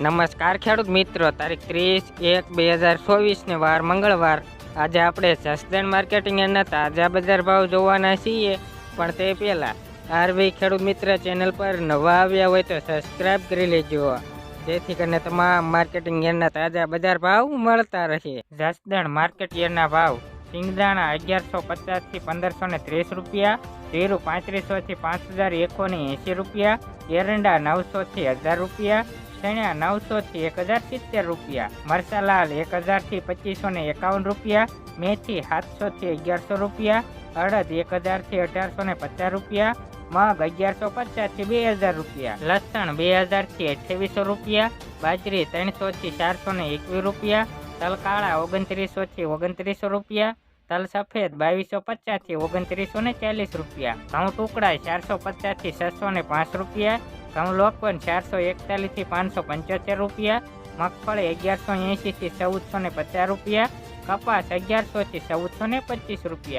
નમસ્કાર ખેડૂત મિત્રો, તારીખ ત્રીસ એક બે હજાર ચોવીસને વાર મંગળવાર. આજે આપણે જસદણ માર્કેટિંગ એના તાજા બજાર ભાવ જોવાના છીએ. પણ તે પહેલાં, આરવી ખેડૂત મિત્ર ચેનલ પર નવા આવ્યા હોય તો સબસ્ક્રાઇબ કરી લેજો. જેથી કરીને તમામ માર્કેટિંગ યરના તાજા બજાર ભાવ મળતા રહે. જસદણ માર્કેટ યરના ભાવ, સિંગદાણા અગિયારસો પચાસથી પંદરસો ને ત્રીસ રૂપિયા, જીરું પાંત્રીસોથી પાંચ હજાર એકસો ને એંસી રૂપિયા, એરંડા નવસોથી હજાર રૂપિયા ચણ્યા નવસોથી એક હજાર સિત્તેર રૂપિયા મરસાલાલ એક હજારથી પચીસો ને એકાવન રૂપિયા, મેથી સાતસોથી અગિયારસો રૂપિયા અડદ એક હજારથી અઢારસો ને પચાસ રૂપિયા, મગ અગિયારસો પચાસથી બે હજાર રૂપિયા, લસણ બે હજારથી અઠ્યાવીસો રૂપિયા, બાજરી ત્રણસોથી ચારસો ને એકવીસ રૂપિયા તલ કાળા ઓગણત્રીસોથી ઓગણત્રીસો રૂપિયા, તલ સફેદ બાવીસો પચાસથી ઓગણત્રીસો ને ચાલીસ રૂપિયા, ઘઉં ટુકડા ચારસો પચાસથી છસો ને પાંચ રૂપિયા ઘઉં લોકવન ચારસો એકતાલીસથી પાંચસો પંચોતેર રૂપિયા, મગફળી અગિયારસો એંશીથી ચૌદસો ને પચાસ રૂપિયા, કપાસ અગિયારસોથી ચૌદસો ને પચીસ રૂપિયા.